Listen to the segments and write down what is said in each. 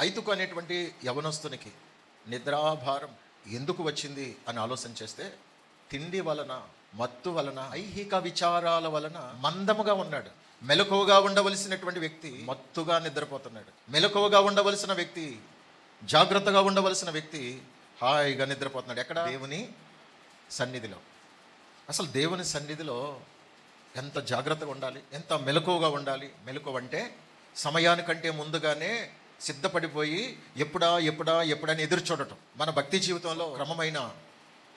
ఐతుకు అనేటువంటి యవనస్తునికి నిద్రాభారం ఎందుకు వచ్చింది అని ఆలోచన చేస్తే తిండి వలన మత్తు వలన ఐహిక విచారాల వలన మందముగా ఉన్నాడు. మెలకువగా ఉండవలసినటువంటి వ్యక్తి మత్తుగా నిద్రపోతున్నాడు. మెలకువగా ఉండవలసిన వ్యక్తి జాగ్రత్తగా ఉండవలసిన వ్యక్తి హాయిగా నిద్రపోతున్నాడు. ఎక్కడ? దేవుని సన్నిధిలో. అసలు దేవుని సన్నిధిలో ఎంత జాగ్రత్తగా ఉండాలి? ఎంత మెలకువగా ఉండాలి? మెలకువ అంటే సమయానికంటే ముందుగానే సిద్ధపడిపోయి ఎప్పుడా ఎప్పుడా ఎప్పుడని ఎదురు చూడటం మన భక్తి జీవితంలో క్రమమైన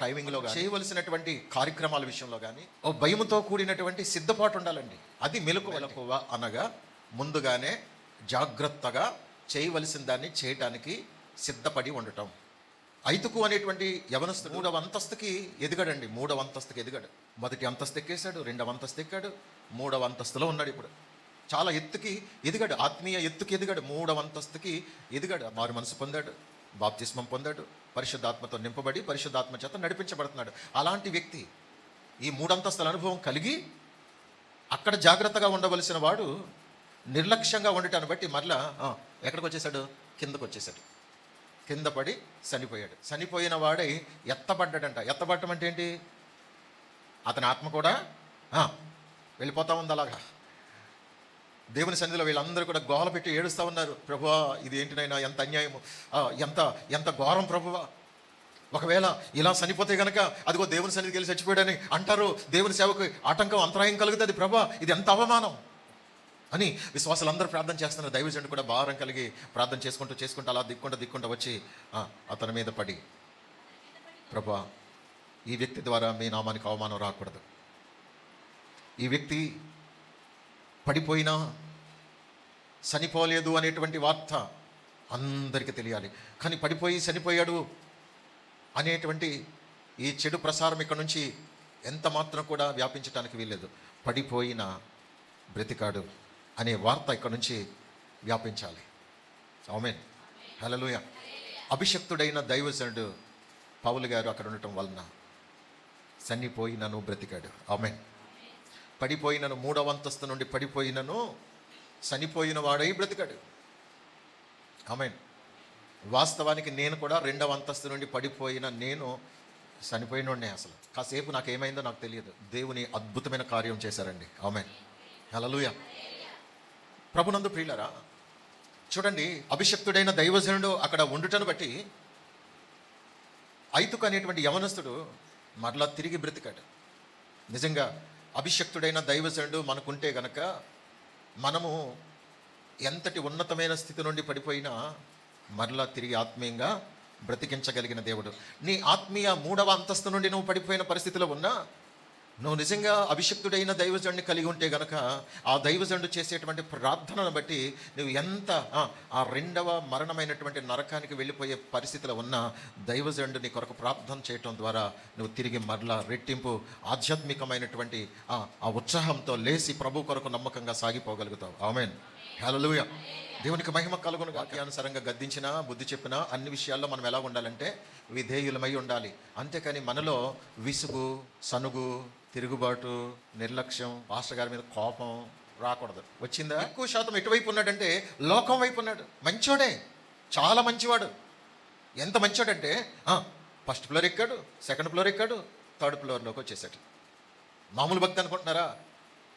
టైమింగ్లో కానీ చేయవలసినటువంటి కార్యక్రమాల విషయంలో కానీ ఓ భయముతో కూడినటువంటి సిద్ధపాటు ఉండాలండి. అది మెలకు మెలకువ అనగా ముందుగానే జాగ్రత్తగా చేయవలసిన దాన్ని చేయటానికి సిద్ధపడి ఉండటం. ఐతుకు అనేటువంటి యవనస్తు మూడవ అంతస్తుకి ఎదిగాడండి. మూడవ అంతస్తుకి ఎదిగాడు. మొదటి అంతస్తు ఎక్కేశాడు రెండవ అంతస్తు ఎక్కాడు మూడవ అంతస్తులో ఉన్నాడు ఇప్పుడు. చాలా ఎత్తుకి ఎదిగాడు. ఆత్మీయ ఎత్తుకి ఎదిగాడు. మూడవ అంతస్తుకి ఎదిగాడు. మారు మనసు పొందాడు. బాప్తిస్మం పొందాడు. పరిశుద్ధాత్మతో నింపబడి పరిశుద్ధాత్మ చేత నడిపించబడుతున్నాడు. అలాంటి వ్యక్తి ఈ మూడంతస్తుల అనుభవం కలిగి అక్కడ జాగ్రత్తగా ఉండవలసిన వాడు నిర్లక్ష్యంగా ఉండటాన్ని బట్టి మరలా ఎక్కడికి వచ్చేసాడు కిందకు వచ్చేసాడు కింద పడి చనిపోయాడు. చనిపోయిన వాడై ఎత్తబడ్డాడంట. ఎత్తబడటం అంటే ఏంటి? అతని ఆత్మ కూడా వెళ్ళిపోతా ఉంది అలాగా. దేవుని సన్నిధిలో వీళ్ళందరూ కూడా గోల పెట్టి ఏడుస్తూ ఉన్నారు. ప్రభువా ఇది ఏంటినైనా ఎంత అన్యాయము? ఎంత ఎంత ఘోరం ప్రభువా? ఒకవేళ ఇలా చనిపోతే కనుక అదిగో దేవుని సన్నిధికి వెళ్ళి చచ్చిపోయాడని అంటారు. దేవుని సేవకు ఆటంకం అంతరాయం కలుగుతుంది ప్రభా ఇది ఎంత అవమానం? అని విశ్వాసులందరూ ప్రార్థన చేస్తున్నారు. దైవజనుడు కూడా భారం కలిగి ప్రార్థన చేసుకుంటూ చేసుకుంటూ అలా దిక్కుంటూ దిక్కుంటూ వచ్చి అతని మీద పడి ప్రభా ఈ వ్యక్తి ద్వారా మీ నామానికి అవమానం రాకూడదు. ఈ వ్యక్తి పడిపోయినా చనిపోలేదు అనేటువంటి వార్త అందరికీ తెలియాలి. కానీ పడిపోయి చనిపోయాడు అనేటువంటి ఈ చెడు ప్రసారం ఇక్కడ నుంచి ఎంత మాత్రం కూడా వ్యాపించడానికి వీల్లేదు. పడిపోయిన బ్రతికాడు అనే వార్త ఇక్కడ నుంచి వ్యాపించాలి. అవుమెన్ హలలుయ అభిషక్తుడైన దైవజనుడు పౌలు గారు అక్కడ ఉండటం వలన చనిపోయినను బ్రతికాడు. ఆమెన్. పడిపోయినను మూడవ అంతస్తు నుండి పడిపోయినను చనిపోయిన వాడై బ్రతికాడు. ఆమెన్. వాస్తవానికి నేను కూడా రెండవ అంతస్తు నుండి పడిపోయిన నేను చనిపోయినోడ్నే అసలు. కాసేపు నాకు ఏమైందో నాకు తెలియదు. దేవుని అద్భుతమైన కార్యం చేశారండి. ఆమెన్. హలలుయ ప్రభునందు ప్రియులరా చూడండి అభిషక్తుడైన దైవజనుడు అక్కడ ఉండుటను బట్టి ఐతుకు అనేటువంటి యవనస్తుడు మరలా తిరిగి బ్రతికాడు. నిజంగా అభిషక్తుడైన దైవజనుడు మనకుంటే గనక మనము ఎంతటి ఉన్నతమైన స్థితి నుండి పడిపోయినా మరలా తిరిగి ఆత్మీయంగా బ్రతికించగలిగిన దేవుడు. నీ ఆత్మీయ మూడవ అంతస్తు నుండి నువ్వు పడిపోయిన పరిస్థితిలో ఉన్నా నువ్వు నిజంగా అభిషక్తుడైన దైవజనుడిని కలిగి ఉంటే గనక ఆ దైవజండు చేసేటువంటి ప్రార్థనను బట్టి నువ్వు ఎంత ఆ, రెండవ మరణమైనటువంటి నరకానికి వెళ్ళిపోయే పరిస్థితిలో ఉన్న దైవజండు నీ కొరకు ప్రార్థన చేయటం ద్వారా నువ్వు తిరిగి మరలా రెట్టింపు ఆధ్యాత్మికమైనటువంటి ఆ ఉత్సాహంతో లేచి ప్రభు కొరకు నమ్మకంగా సాగిపోగలుగుతావు. ఆమెన్. హల్లెలూయా. దేవునికి మహిమ కలుగును. వాక్యానుసారంగా గద్దించినా బుద్ధి చెప్పినా అన్ని విషయాల్లో మనం ఎలా ఉండాలంటే విధేయులమై ఉండాలి. అంతేకాని మనలో విసుగు సనుగు తిరుగుబాటు నిర్లక్ష్యం మాస్టర్ గారి మీద కోపం రాకూడదు. వచ్చిందా? ఎక్కువ శాతం ఎటువైపు ఉన్నాడంటే లోకం వైపు ఉన్నాడు. మంచోడే. చాలా మంచివాడు. ఎంత మంచోడంటే ఫస్ట్ ఫ్లోర్ ఎక్కాడు సెకండ్ ఫ్లోర్ ఎక్కాడు థర్డ్ ఫ్లోర్లోకి వచ్చేసాడు. మామూలు భక్తి అనుకుంటున్నారా?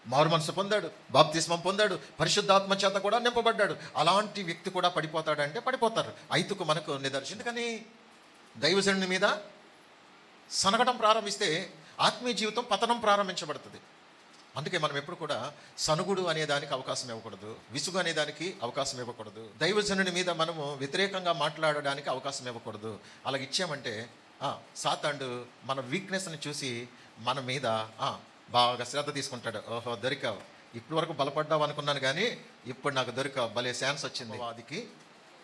మారు మనసు పొందాడు బాప్తిస్మం పొందాడు పరిశుద్ధాత్మ చేత కూడా నింపబడ్డాడు. అలాంటి వ్యక్తి కూడా పడిపోతాడంటే పడిపోతారు. ఐతుకు మనకు నిదర్శనం. కానీ దైవజనుని మీద సనగటం ప్రారంభిస్తే ఆత్మీయ జీవితం పతనం ప్రారంభించబడుతుంది. అందుకే మనం ఎప్పుడు కూడా సనుగుడు అనే దానికి అవకాశం ఇవ్వకూడదు. విసుగు అనే దానికి అవకాశం ఇవ్వకూడదు. దైవజనుని మీద మనము వ్యతిరేకంగా మాట్లాడడానికి అవకాశం ఇవ్వకూడదు. అలాగ ఇచ్చామంటే సాతాండు మన వీక్నెస్ని చూసి మన మీద బాగా శ్రద్ధ తీసుకుంటాడు. ఓహో దొరికావు. ఇప్పటి వరకు బలపడ్డావు అనుకున్నాను కానీ ఇప్పుడు నాకు దొరికావు. భలే ఛాన్స్ వచ్చింది. వాదికి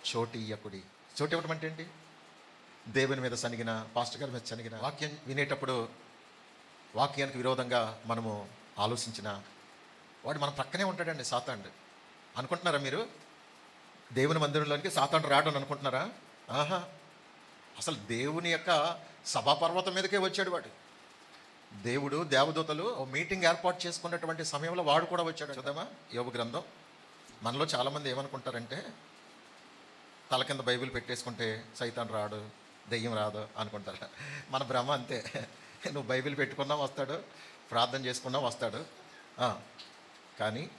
చోటు ఇయ్యకుడి. చోటు ఇవ్వడం అంటే ఏంటి? దేవుని మీద సనిగిన పాస్టర్ గారి మీద సనిగిన వాక్యం వినేటప్పుడు వాక్యానికి విరోధంగా మనము ఆలోచించిన వాడు మన ప్రక్కనే ఉంటాడండి సాతాండు అనుకుంటున్నారా మీరు? దేవుని మందిరంలోనికి సాతాండు రావడం అనుకుంటున్నారా? ఆహా! అసలు దేవుని యొక్క సభాపర్వతం మీదకే వచ్చాడు వాడు. దేవుడు దేవదూతలు ఓ మీటింగ్ ఏర్పాటు చేసుకున్నటువంటి సమయంలో వాడు కూడా వచ్చాడు. చూద్దామా? యోగ గ్రంథం. మనలో చాలామంది ఏమనుకుంటారంటే తల కింద బైబిల్ పెట్టేసుకుంటే సైతాన్ రాడు దెయ్యం రాదు అనుకుంటారు. మన భ్రమ అంతే. నువ్వు బైబిల్ పెట్టుకున్నా వస్తాడు ప్రార్థన చేసుకున్నా వస్తాడు. కానీ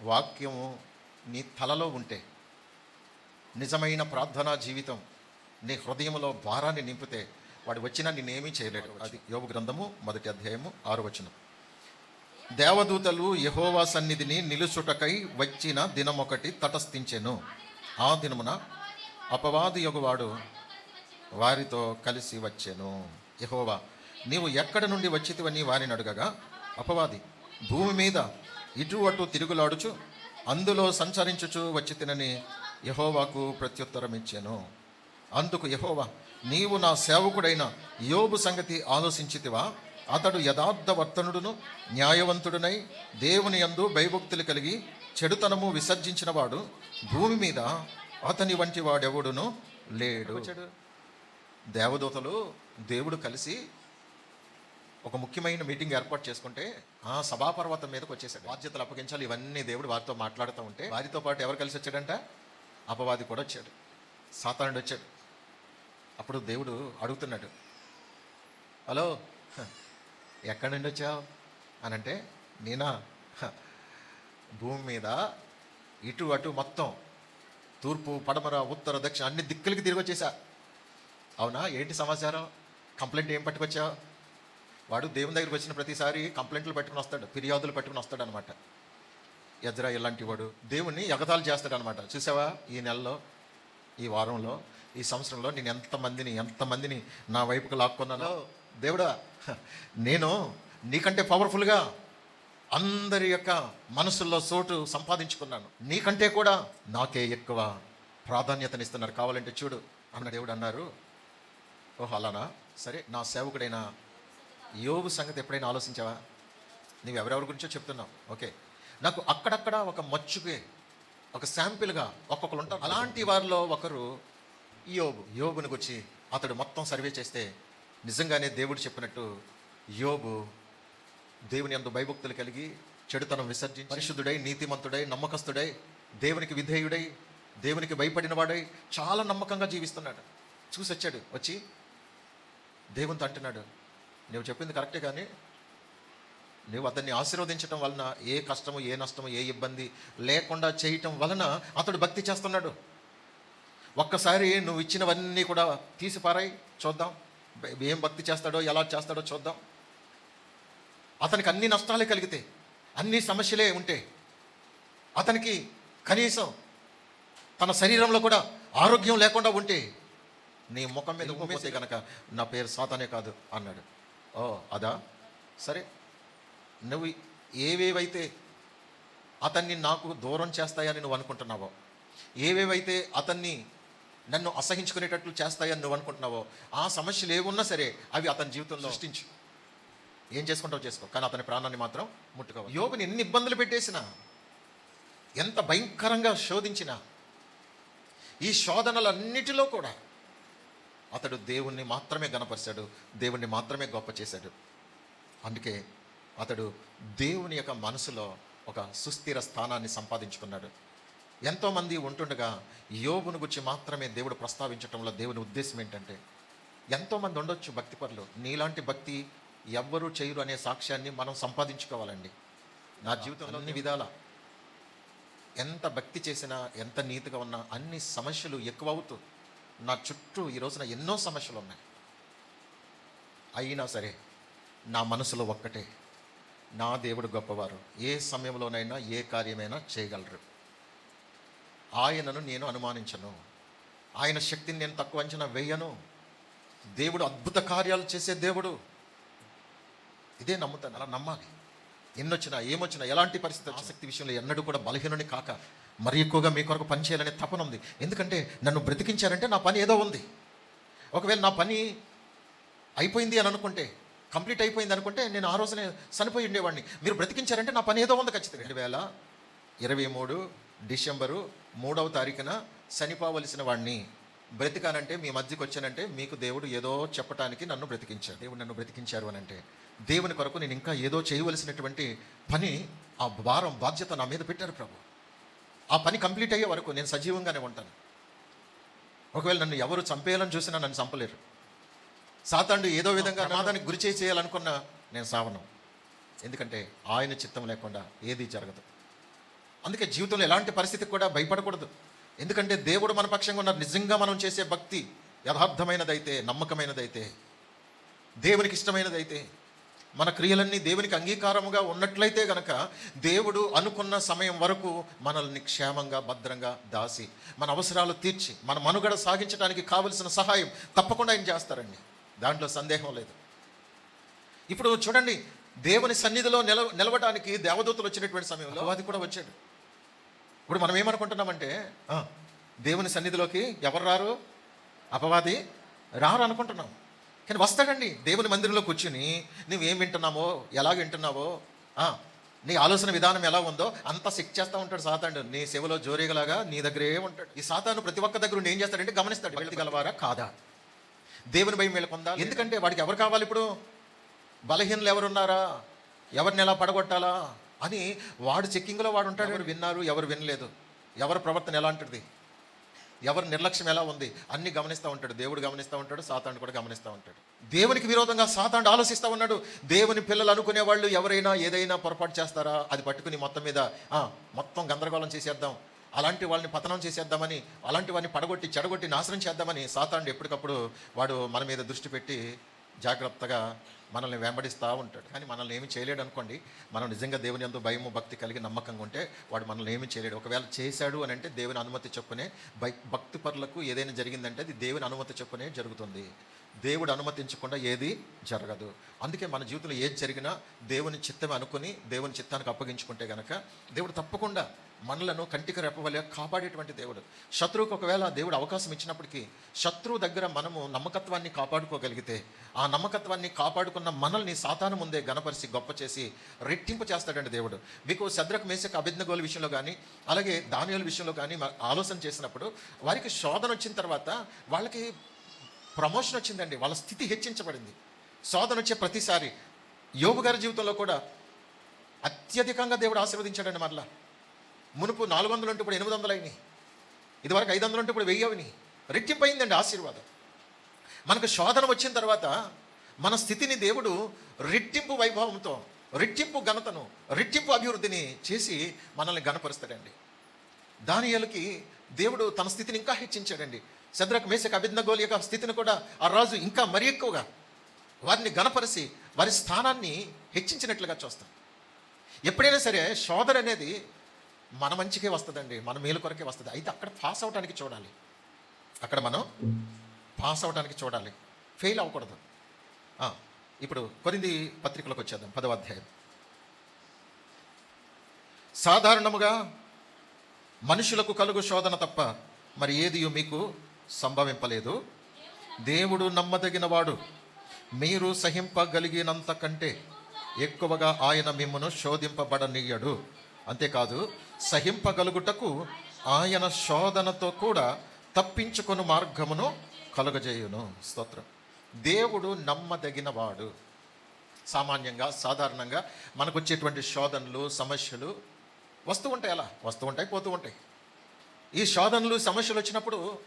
వాక్యము నీ తలలో ఉంటే నిజమైన ప్రార్థనా జీవితం నీ హృదయంలో భారాన్ని నింపితే వాడు వచ్చినా నిన్నేమీ చేయలేడు. అది యోగ గ్రంథము మొదటి అధ్యాయము ఆరు వచనం. దేవదూతలు యహోవా సన్నిధిని నిలుచుటకై వచ్చిన దినమొకటి తటస్థించెను. ఆ దినమున అపవాది యొగవాడు వారితో కలిసి వచ్చెను. యహోవా నీవు ఎక్కడ నుండి వచ్చితివని వారిని అడగగా అపవాది భూమి మీద ఇటు అటు తిరుగులాడుచు అందులో సంచరించుచు వచ్చి తినని యహోవాకు ప్రత్యుత్తరం ఇచ్చాను అందుకు యహోవా నీవు నా సేవకుడైన యోబు సంగతి ఆలోచించితివా? అతడు యథార్థవర్తనుడును న్యాయవంతుడునై దేవుని యందు భయభక్తులు కలిగి చెడుతనము విసర్జించినవాడు భూమి మీద అతని వంటి వాడెవడును లేడు. దేవదూతలు దేవుడు కలిసి ఒక ముఖ్యమైన మీటింగ్ ఏర్పాటు చేసుకుంటే ఆ సభాపర్వతం మీదకి వచ్చేసాడు. బాధ్యతలు అప్పగించాలి ఇవన్నీ దేవుడు వారితో మాట్లాడుతూ ఉంటే వారితో పాటు ఎవరు కలిసి వచ్చాడంట? అపవాది కూడా వచ్చాడు. సాతానుడు వచ్చాడు. అప్పుడు దేవుడు అడుగుతున్నాడు హలో ఎక్కడి నుండి వచ్చావు? అని అంటే నేనా? భూమి మీద ఇటు అటు మొత్తం తూర్పు పడమర ఉత్తర దక్షిణ అన్ని దిక్కులకి తిరిగి వచ్చేసా. అవునా? ఏంటి సమాచారం? కంప్లైంట్ ఏం పట్టుకొచ్చావు వాడు దేవుని దగ్గరికి వచ్చిన ప్రతిసారి కంప్లైంట్లు పెట్టుకుని వస్తాడు ఫిర్యాదులు పెట్టుకుని వస్తాడు అనమాట ఎజ్రా ఇలాంటి వాడు. దేవుణ్ణి ఎగతాలు చేస్తాడు అనమాట చూసావా? ఈ నెలలో ఈ వారంలో ఈ సంవత్సరంలో నేను ఎంతమందిని ఎంతమందిని నా వైపుకు లాక్కున్నానో. దేవుడా నేను నీకంటే పవర్ఫుల్గా అందరి యొక్క మనసుల్లో చోటు సంపాదించుకున్నాను. నీకంటే కూడా నాకే ఎక్కువ ప్రాధాన్యతనిస్తున్నారు. కావాలంటే చూడు. అన్న దేవుడు అన్నారు. ఓహో అలానా? సరే నా సేవకుడైన యోగు సంగతి ఎప్పుడైనా ఆలోచించావా? నీవు ఎవరెవరి గురించో చెప్తున్నావు. ఓకే. నాకు అక్కడక్కడ ఒక మచ్చుకే ఒక శాంపిల్గా ఒక్కొక్కరు ఉంటారు. అలాంటి వారిలో ఒకరు యోబు. యోబుని గురించి అతడు మొత్తం సర్వే చేస్తే నిజంగానే దేవుడు చెప్పినట్టు యోబు దేవుని అందు భయభక్తులు కలిగి చెడుతనం విసర్జించి పరిశుద్ధుడై నీతిమంతుడై నమ్మకస్తుడై దేవునికి విధేయుడై దేవునికి భయపడిన వాడై చాలా నమ్మకంగా జీవిస్తున్నాడు. చూసి వచ్చాడు వచ్చి దేవునితో అంటున్నాడు నువ్వు చెప్పింది కరెక్టే కానీ నువ్వు అతన్ని ఆశీర్వదించటం వలన ఏ కష్టము ఏ నష్టము ఏ ఇబ్బంది లేకుండా చేయటం వలన అతడు భక్తి చేస్తున్నాడు. ఒక్కసారి నువ్వు ఇచ్చినవన్నీ కూడా తీసి పారాయి చూద్దాం. ఏం భక్తి చేస్తాడో ఎలా చేస్తాడో చూద్దాం. అతనికి అన్ని నష్టాలే కలిగితే అన్ని సమస్యలే ఉంటే అతనికి కనీసం తన శరీరంలో కూడా ఆరోగ్యం లేకుండా ఉంటే నీ ముఖం మీద ఉమ్మేసే కనుక నా పేరు సాతానే కాదు అన్నాడు. ఓ అదా? సరే. నువ్వు ఏవేవైతే అతన్ని నాకు దూరం చేస్తాయని నువ్వు అనుకుంటున్నావో ఏవేవైతే అతన్ని నన్ను అసహించుకునేటట్లు చేస్తాయని నువ్వు అనుకుంటున్నావో ఆ సమస్యలు ఏమున్నా సరే అవి అతని జీవితంలో సృష్టించు. ఏం చేసుకుంటావు చేసుకో. కానీ అతని ప్రాణాన్ని మాత్రం ముట్టుకోవాలి యోగుని ఎన్ని ఇబ్బందులు పెట్టేసినా ఎంత భయంకరంగా శోధించినా ఈ శోధనలన్నిటిలో కూడా అతడు దేవుణ్ణి మాత్రమే గనపరిచాడు దేవుణ్ణి మాత్రమే గొప్ప చేశాడు. అందుకే అతడు దేవుని యొక్క మనసులో ఒక సుస్థిర స్థానాన్ని సంపాదించుకున్నాడు. ఎంతోమంది ఉంటుండగా యోగును గురించి మాత్రమే దేవుడు ప్రస్తావించడంలో దేవుని ఉద్దేశం ఏంటంటే ఎంతోమంది ఉండొచ్చు భక్తిపరులు నీలాంటి భక్తి ఎవ్వరూ చేయరు అనే సాక్ష్యాన్ని మనం సంపాదించుకోవాలండి. నా జీవితంలో అన్ని విధాల. ఎంత భక్తి చేసినా ఎంత నీతిగా ఉన్నా అన్ని సమస్యలు ఎక్కువ అవుతూ నా చుట్టూ ఈ రోజున ఎన్నో సమస్యలు ఉన్నాయి. అయినా సరే నా మనసులో ఒక్కటే. నా దేవుడు గొప్పవారు. ఏ సమయంలోనైనా ఏ కార్యమైనా చేయగలరు. ఆయనను నేను అనుమానించను. ఆయన శక్తిని నేను తక్కువ అంచనా వేయను. దేవుడు అద్భుత కార్యాలు చేసే దేవుడు. ఇదే నమ్ముతాను. అలా నమ్మాలి. ఎన్నొచ్చినా ఏమొచ్చినా ఎలాంటి పరిస్థితి ఆసక్తి విషయంలో ఎన్నడూ కూడా బలహీనుని కాక మరి ఎక్కువగా మీ కొరకు పని చేయాలనే తపన ఉంది. ఎందుకంటే నన్ను బ్రతికించారంటే నా పని ఏదో ఉంది. ఒకవేళ నా పని అయిపోయింది అని అనుకుంటే కంప్లీట్ అయిపోయింది అనుకుంటే నేను ఆ రోజునే చనిపోయి ఉండేవాడిని. మీరు బ్రతికించారంటే నా పని ఏదో ఉంది ఖచ్చితంగా. రెండు వేల ఇరవై మూడు డిసెంబరు మూడవ తారీఖున చనిపోవలసిన వాడిని బ్రతికానంటే మీ మధ్యకి వచ్చానంటే మీకు దేవుడు ఏదో చెప్పటానికి నన్ను బ్రతికించాడు. దేవుడు నన్ను బ్రతికించారు అని అంటే దేవుని కొరకు నేను ఇంకా ఏదో చేయవలసినటువంటి పని ఆ భారం బాధ్యత నా మీద పెట్టారు ప్రభు. ఆ పని కంప్లీట్ అయ్యే వరకు నేను సజీవంగానే ఉంటాను. ఒకవేళ నన్ను ఎవరు చంపేయాలని చూసినా నన్ను చంపలేరు. సాతాండు ఏదో విధంగా ప్రమాదానికి గురి చేయాలనుకున్నా నేను సావను. ఎందుకంటే ఆయన చిత్తం లేకుండా ఏది జరగదు. అందుకే జీవితంలో ఎలాంటి పరిస్థితికి కూడా భయపడకూడదు. ఎందుకంటే దేవుడు మన పక్షంగా ఉన్నారు. నిజంగా మనం చేసే భక్తి యథార్థమైనదైతే నమ్మకమైనదైతే దేవునికి ఇష్టమైనదైతే మన క్రియలన్నీ దేవునికి అంగీకారముగా ఉన్నట్లయితే గనక దేవుడు అనుకున్న సమయం వరకు మనల్ని క్షేమంగా భద్రంగా దాసి మన అవసరాలు తీర్చి మన మనుగడ సాగించడానికి కావలసిన సహాయం తప్పకుండా ఆయన చేస్తారండి. దాంట్లో సందేహం లేదు. ఇప్పుడు చూడండి దేవుని సన్నిధిలో నిల నిలవడానికి దేవదూతలు వచ్చినటువంటి సమయంలో అది కూడా వచ్చాడు. ఇప్పుడు మనం ఏమనుకుంటున్నామంటే దేవుని సన్నిధిలోకి ఎవరు రారు? అపవాది రారు అనుకుంటున్నాం కానీ వస్తాడండి. దేవుని మందిరంలో కూర్చుని నువ్వేం వింటున్నావో? ఎలా వింటున్నావో? నీ ఆలోచన విధానం ఎలా ఉందో అంత చెక్ చేస్తూ ఉంటాడు సాతాండు నీ సేవలో జోరేగలాగా నీ దగ్గరే ఉంటాడు. ఈ సాతాను ప్రతి ఒక్క దగ్గర ఉండి ఏం చేస్తాడంటే గమనిస్తాడు. వెళ్ళగలవారా కాదా? దేవుని భయం వీళ్ళకుందా ఎందుకంటే వాడికి ఎవరు కావాలి ఇప్పుడు? బలహీనలు ఎవరున్నారా? ఎవరిని ఎలా పడగొట్టాలా? అని వాడు చెక్కింగ్లో వాడు ఉంటాడు. ఎవరు విన్నారు? ఎవరు వినలేదు? ఎవరి ప్రవర్తన ఎలా ఉంటుంది? ఎవరి నిర్లక్ష్యం ఎలా ఉంది? అన్ని గమనిస్తూ ఉంటాడు. దేవుడు గమనిస్తూ ఉంటాడు. సాతాండు కూడా గమనిస్తూ ఉంటాడు. దేవునికి విరోధంగా సాతాండు ఆలోచిస్తూ ఉన్నాడు. దేవుని పిల్లలు అనుకునే వాళ్ళు ఎవరైనా ఏదైనా పొరపాటు చేస్తారా? అది పట్టుకుని మొత్తం మీద మొత్తం గందరగోళం చేసేద్దాం. అలాంటి వాళ్ళని పతనం చేసేద్దామని అలాంటి వాడిని పడగొట్టి చెడగొట్టి నాశనం చేద్దామని సాతాండు ఎప్పటికప్పుడు వాడు మన మీద దృష్టి పెట్టి జాగ్రత్తగా మనల్ని వెంబడిస్తూ ఉంటాడు. కానీ మనల్ని ఏమి చేయలేడు అనుకోండి. మనం నిజంగా దేవుని ఎంతో భయము భక్తి కలిగి నమ్మకంగా ఉంటే వాడు మనల్ని ఏమి చేయలేడు. ఒకవేళ చేశాడు అని అంటే దేవుని అనుమతి చొప్పునే భై భక్తి పరులకు ఏదైనా జరిగిందంటే అది దేవుని అనుమతి చొప్పునే జరుగుతుంది. దేవుడు అనుమతించకుండా ఏది జరగదు. అందుకే మన జీవితంలో ఏది జరిగినా దేవుని చిత్తం అనుకుని దేవుని చిత్తానికి అప్పగించుకుంటే గనక దేవుడు తప్పకుండా మనలను కంటికి రెప్పవలే కాపాడేటువంటి దేవుడు. శత్రువుకు ఒకవేళ దేవుడు అవకాశం ఇచ్చినప్పటికీ శత్రువు దగ్గర మనము నమ్మకత్వాన్ని కాపాడుకోగలిగితే ఆ నమ్మకత్వాన్ని కాపాడుకున్న మనల్ని సాతాను ముందే గణపరిచి గొప్ప చేసి రెట్టింపు చేస్తాడండి దేవుడు. మీకు శద్రకు మేసక అభిజ్ఞగోల విషయంలో కానీ అలాగే దానియాల విషయంలో కానీ ఆలోచన చేసినప్పుడు వారికి శోధన వచ్చిన తర్వాత వాళ్ళకి ప్రమోషన్ వచ్చిందండి. వాళ్ళ స్థితి హెచ్చించబడింది. శోధన వచ్చే ప్రతిసారి యోగు గారి జీవితంలో కూడా అత్యధికంగా దేవుడు ఆశీర్వదించాడండి మరలా. మునుపు నాలుగు వందలు ఉంటే ఇప్పుడు ఎనిమిది వందలు అయినాయి. ఇదివరకు ఐదు వందలు ఉంటే ఇప్పుడు వెయ్యి అవని రెట్టింపు అయిందండి ఆశీర్వాదం. మనకు శోధన వచ్చిన తర్వాత మన స్థితిని దేవుడు రెట్టింపు వైభవంతో రెట్టింపు ఘనతను రెట్టింపు అభివృద్ధిని చేసి మనల్ని గణపరుస్తాడండి దానియాలకి దేవుడు తన స్థితిని ఇంకా హెచ్చించాడండి. శద్రక్ మేసక అభిజ్ఞగోలి యొక్క స్థితిని కూడా ఆ రాజు ఇంకా మరీ ఎక్కువగా వారిని గణపరిచి వారి స్థానాన్ని హెచ్చించినట్లుగా చూస్తాం. ఎప్పుడైనా సరే శోధన అనేది మన మంచికే వస్తుందండి మన మేలు కొరకే వస్తుంది. అయితే అక్కడ పాస్ అవడానికి చూడాలి. అక్కడ మనం పాస్ అవడానికి చూడాలి. ఫెయిల్ అవ్వకూడదు. ఇప్పుడు కొరింది పత్రికలకు వచ్చేద్దాం పదవ అధ్యాయం. సాధారణముగా మనుషులకు కలుగు శోధన తప్ప మరి ఏది మీకు సంభవింపలేదు? దేవుడు నమ్మదగినవాడు. మీరు సహింపగలిగినంత కంటే ఎక్కువగా ఆయన మిమ్మను శోధింపబడనీయడు. అంతేకాదు సహింపగలుగుటకు ఆయన శోధనతో కూడా తప్పించుకొని మార్గమును కలుగజేయును. స్తోత్రం. దేవుడు నమ్మదగినవాడు. సామాన్యంగా సాధారణంగా మనకు వచ్చేటువంటి శోధనలు సమస్యలు వస్తూ ఉంటాయి అలా. వస్తూ ఉంటాయి పోతూ ఉంటాయి. ఈ శోధనలు సమస్యలు వచ్చినప్పుడు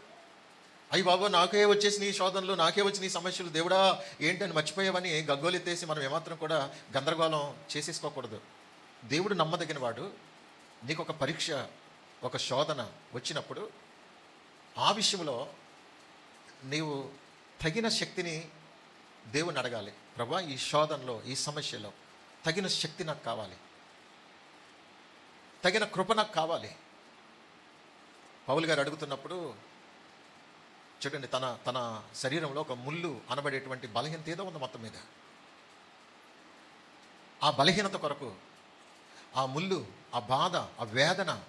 అయ్యి బాబు నాకే వచ్చేసిన ఈ శోధనలు నాకే వచ్చిన ఈ సమస్యలు దేవుడా ఏంటని మర్చిపోయావని గగ్గోలెత్తేసి మనం ఏమాత్రం కూడా గందరగోళం చేసేసుకోకూడదు. దేవుడు నమ్మదగినవాడు. నీకు ఒక పరీక్ష ఒక శోధన వచ్చినప్పుడు ఆ విషయంలో నీవు తగిన శక్తిని దేవుని అడగాలి. ప్రభా ఈ శోధనలో ఈ సమస్యలో తగిన శక్తి నాకు కావాలి. తగిన కృప నాకు కావాలి. పౌలు గారు అడుగుతున్నప్పుడు చూడండి తన తన శరీరంలో ఒక ముళ్ళు అనబడేటువంటి బలహీనత ఏదో ఉంది మొత్తం మీద. ఆ బలహీనత కొరకు ఆ ముళ్ళు ఆ బాధ ఆ వేదన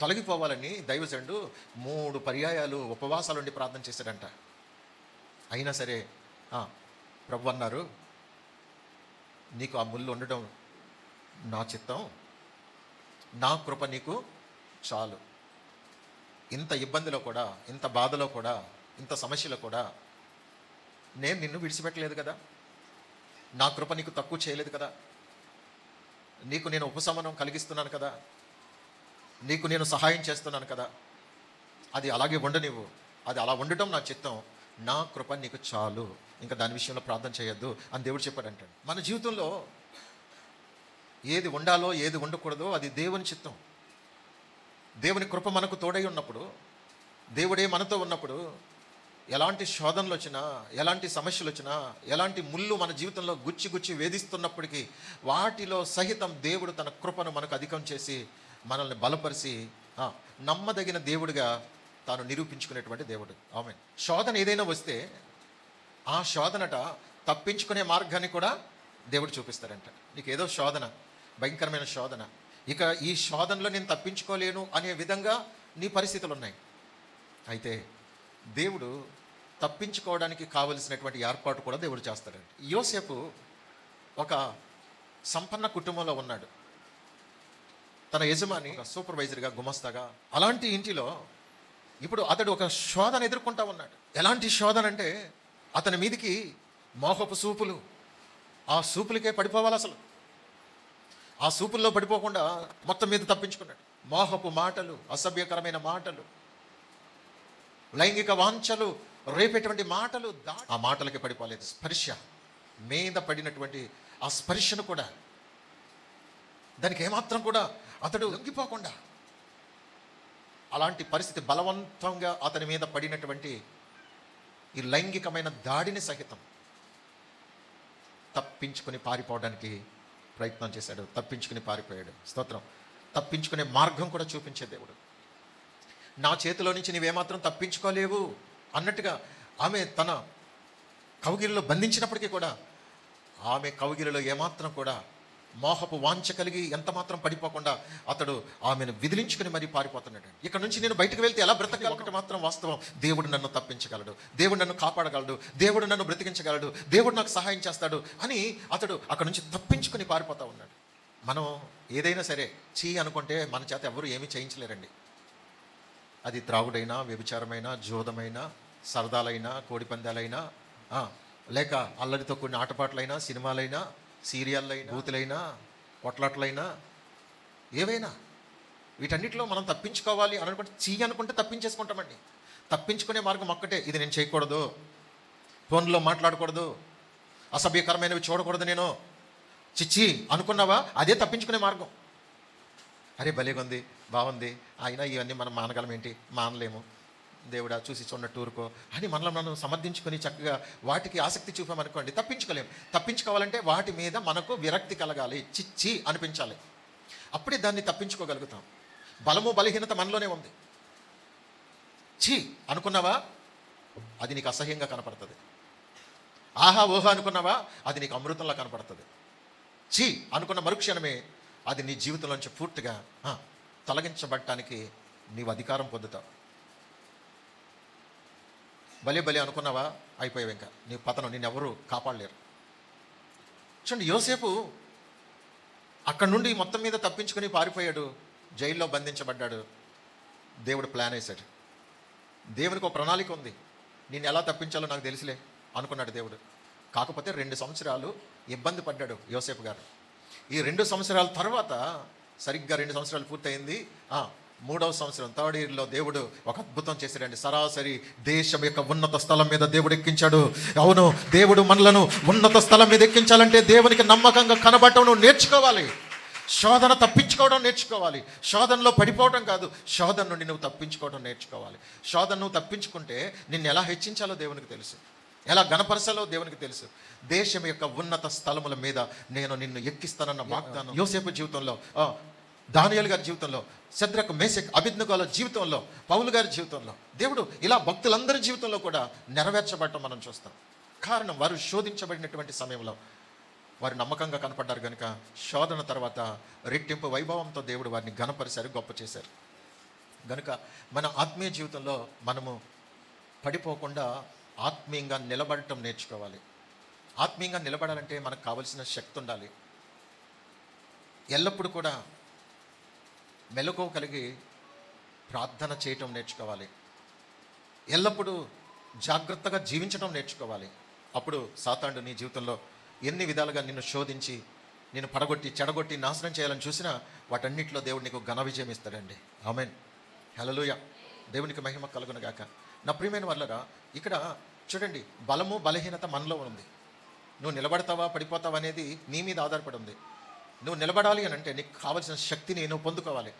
తొలగిపోవాలని దైవజండు మూడు పర్యాయాలు ఉపవాసాలు ఉండి ప్రార్థన చేశాడంట. అయినా సరే ప్రభు అన్నారు నీకు ఆ ముళ్ళు ఉండడం నా చిత్తం. నా కృప నీకు చాలు. ఇంత ఇబ్బందిలో కూడా ఇంత బాధలో కూడా ఇంత సమస్యలో కూడా నేను నిన్ను విడిచిపెట్టలేదు కదా. నా కృప నీకు తక్కువ చేయలేదు కదా. నీకు నేను ఉపశమనం కలిగిస్తున్నాను కదా. నీకు నేను సహాయం చేస్తున్నాను కదా. అది అలాగే ఉండనివ్వు అది అలా ఉండటం నా చిత్తం. నా కృప నీకు చాలు. ఇంకా దాని విషయంలో ప్రార్థన చేయొద్దు అని దేవుడు చెప్పాడంటాడు. మన జీవితంలో ఏది ఉండాలో ఏది ఉండకూడదో అది దేవుని చిత్తం. దేవుని కృప మనకు తోడై ఉన్నప్పుడు దేవుడే మనతో ఉన్నప్పుడు ఎలాంటి శోధనలు వచ్చినా ఎలాంటి సమస్యలు వచ్చినా ఎలాంటి ముళ్ళు మన జీవితంలో గుచ్చి గుచ్చి వేధిస్తున్నప్పటికీ వాటిలో సహితం దేవుడు తన కృపను మనకు అధికం చేసి మనల్ని బలపరిచి నమ్మదగిన దేవుడిగా తాను నిరూపించుకునేటువంటి దేవుడు. ఆమె శోధన ఏదైనా వస్తే ఆ శోధనట తప్పించుకునే మార్గాన్ని కూడా దేవుడు చూపిస్తారంట నీకు ఏదో శోధన భయంకరమైన శోధన. ఇక ఈ శోధనలో నేను తప్పించుకోలేను అనే విధంగా నీ పరిస్థితులు ఉన్నాయి అయితే దేవుడు తప్పించుకోవడానికి కావలసినటువంటి ఏర్పాటు కూడా దేవుడు చేస్తాడండి. యోసేపు ఒక సంపన్న కుటుంబంలో ఉన్నాడు. తన యజమాని సూపర్వైజర్గా గుమస్తాగా అలాంటి ఇంటిలో ఇప్పుడు అతడు ఒక శోధన ఎదుర్కొంటా ఉన్నాడు. ఎలాంటి శోధన అంటే అతని మీదికి మోహపు సూపులు. ఆ సూపులకే పడిపోవాలి అసలు. ఆ సూపుల్లో పడిపోకుండా మొత్తం మీద తప్పించుకున్నాడు. మోహపు మాటలు అసభ్యకరమైన మాటలు లైంగిక వాంఛలు రేపేటువంటి మాటలు దా ఆ మాటలకి పడిపోలేదు. స్పర్శ మీద పడినటువంటి ఆ స్పర్శను కూడా. దానికి ఏమాత్రం కూడా అతడు లొంగిపోకుండా. అలాంటి పరిస్థితి బలవంతంగా అతని మీద పడినటువంటి ఈ లైంగికమైన దాడిని సహితం తప్పించుకొని పారిపోవడానికి ప్రయత్నం చేశాడు. తప్పించుకుని పారిపోయాడు. స్తోత్రం. తప్పించుకునే మార్గం కూడా చూపించే దేవుడు. నా చేతిలో నుంచి నీవేమాత్రం తప్పించుకోలేవు అన్నట్టుగా ఆమె తన కౌగిలిలో బంధించినప్పటికీ కూడా ఆమె కౌగిలిలో ఏమాత్రం కూడా మోహపు వాంఛ కలిగి ఎంత మాత్రం పడిపోకుండా అతడు ఆమెను విదిలించుకుని మరీ పారిపోతున్నాడు. ఇక్కడ నుంచి నేను బయటకు వెళ్తే ఎలా బ్రతకాలి ఒకటి మాత్రం వాస్తవం. దేవుడు నన్ను తప్పించగలడు. దేవుడు నన్ను కాపాడగలడు. దేవుడు నన్ను బ్రతికించగలడు. దేవుడు నాకు సహాయం చేస్తాడు అని అతడు అక్కడ నుంచి తప్పించుకుని పారిపోతా ఉన్నాడు. మనం ఏదైనా సరే చీ అనుకుంటే మన చేత ఎవరు ఏమీ చేయించలేరండి. అది త్రాగుడైనా వ్యభిచారమైనా జోదమైనా సరదాలైనా కోడిపందాలైనా లేక అల్లరితో కూడిన ఆటపాటలైనా సినిమాలైనా సీరియళ్ళైనా బూతులైనా కొట్లాట్లైనా ఏవైనా. వీటన్నిటిలో మనం తప్పించుకోవాలి అని అనుకుంటే చీ అనుకుంటే తప్పించేసుకుంటామండి. తప్పించుకునే మార్గం ఒక్కటే. ఇది నేను చేయకూడదు. ఫోన్లో మాట్లాడకూడదు. అసభ్యకరమైనవి చూడకూడదు నేను. చిచ్చి అనుకున్నావా? అదే తప్పించుకునే మార్గం. అరే భలేగుంది ఉంది బాగుంది. అయినా ఇవన్నీ మనం మానగలం ఏంటి మానలేము. దేవుడా చూసి చూడ టూర్కో అని మనల్ని మనం సమర్థించుకొని చక్కగా వాటికి ఆసక్తి చూపామనుకోండి తప్పించుకోలేము. తప్పించుకోవాలంటే వాటి మీద మనకు విరక్తి కలగాలి చిచ్చి అనిపించాలి. అప్పుడే దాన్ని తప్పించుకోగలుగుతాం. బలము బలహీనత మనలోనే ఉంది. ఛీ అనుకున్నావా? అది నీకు అసహ్యంగా కనపడుతుంది. ఆహా ఓహా అనుకున్నావా? అది నీకు అమృతంలా కనపడుతుంది. ఛీ అనుకున్న మరుక్షణమే అది నీ జీవితంలోంచి పూర్తిగా తొలగించబడటానికి నీవు అధికారం పొందుతావు. భలే భలే అనుకున్నావా? అయిపోయావు ఇంకా. నీ పతనం నేను ఎవరు కాపాడలేరు. చూడండి యోసేపు అక్కడ నుండి మొత్తం మీద తప్పించుకుని పారిపోయాడు. జైల్లో బంధించబడ్డాడు. దేవుడు ప్లాన్ వేశాడు. దేవునికి ఒక ప్రణాళిక ఉంది. నేను ఎలా తప్పించాలో నాకు తెలిసిలే అనుకున్నాడు దేవుడు. కాకపోతే రెండు సంవత్సరాలు ఇబ్బంది పడ్డాడు యోసేపు గారు. ఈ రెండు సంవత్సరాల తర్వాత సరిగ్గా రెండు సంవత్సరాలు పూర్తయింది. మూడవ సంవత్సరం థర్డ్ ఇయర్లో దేవుడు ఒక అద్భుతం చేశాడండి. సరాసరి దేశం యొక్క ఉన్నత స్థలం మీద దేవుడు ఎక్కించాడు. అవును దేవుడు మనలను ఉన్నత స్థలం మీద ఎక్కించాలంటే దేవునికి నమ్మకంగా కనబడటం నేర్చుకోవాలి. శోధన తప్పించుకోవడం నేర్చుకోవాలి. శోధనలో పడిపోవడం కాదు శోధన నుండి నువ్వు తప్పించుకోవడం నేర్చుకోవాలి. శోధన నువ్వు తప్పించుకుంటే నిన్ను ఎలా హెచ్చించాలో దేవునికి తెలుసు. ఎలా గణపరచాలో దేవునికి తెలుసు. దేశం యొక్క ఉన్నత స్థలముల మీద నేను నిన్ను ఎక్కిస్తానన్న వాగ్దానం. యోసేపు జీవితంలో దానియాలు గారి జీవితంలో శద్రకు మేసక్ అభిజ్ఞగాల జీవితంలో పౌలు గారి జీవితంలో దేవుడు ఇలా భక్తులందరి జీవితంలో కూడా నెరవేర్చబడటం మనం చూస్తాం. కారణం వారు శోధించబడినటువంటి సమయంలో వారు నమ్మకంగా కనపడ్డారు కనుక శోధన తర్వాత రెట్టింపు వైభవంతో దేవుడు వారిని ఘనపరిచారు గొప్ప చేశారు. గనుక మన ఆత్మీయ జీవితంలో మనము పడిపోకుండా ఆత్మీయంగా నిలబడటం నేర్చుకోవాలి. ఆత్మీయంగా నిలబడాలంటే మనకు కావలసిన శక్తి ఉండాలి. ఎల్లప్పుడూ కూడా మెలకువ కలిగి ప్రార్థన చేయటం నేర్చుకోవాలి. ఎల్లప్పుడూ జాగ్రత్తగా జీవించడం నేర్చుకోవాలి. అప్పుడు సాతాండు నీ జీవితంలో ఎన్ని విధాలుగా నిన్ను శోధించి నేను పడగొట్టి చెడగొట్టి నాశనం చేయాలని చూసినా వాటన్నిటిలో దేవుడు నీకు ఘన విజయం ఇస్తాడండి. ఆమెన్. హలలుయ దేవునికి మహిమ కలుగునగాక. నా ప్రియమైన వాళ్ళరా ఇక్కడ చూడండి బలము బలహీనత మనలో ఉంది. నువ్వు నిలబడతావా పడిపోతావా అనేది నీ మీద ఆధారపడి ఉంది. నువ్వు నిలబడాలి అని అంటే నీకు కావాల్సిన శక్తిని నువ్వు పొందుకోవాలి.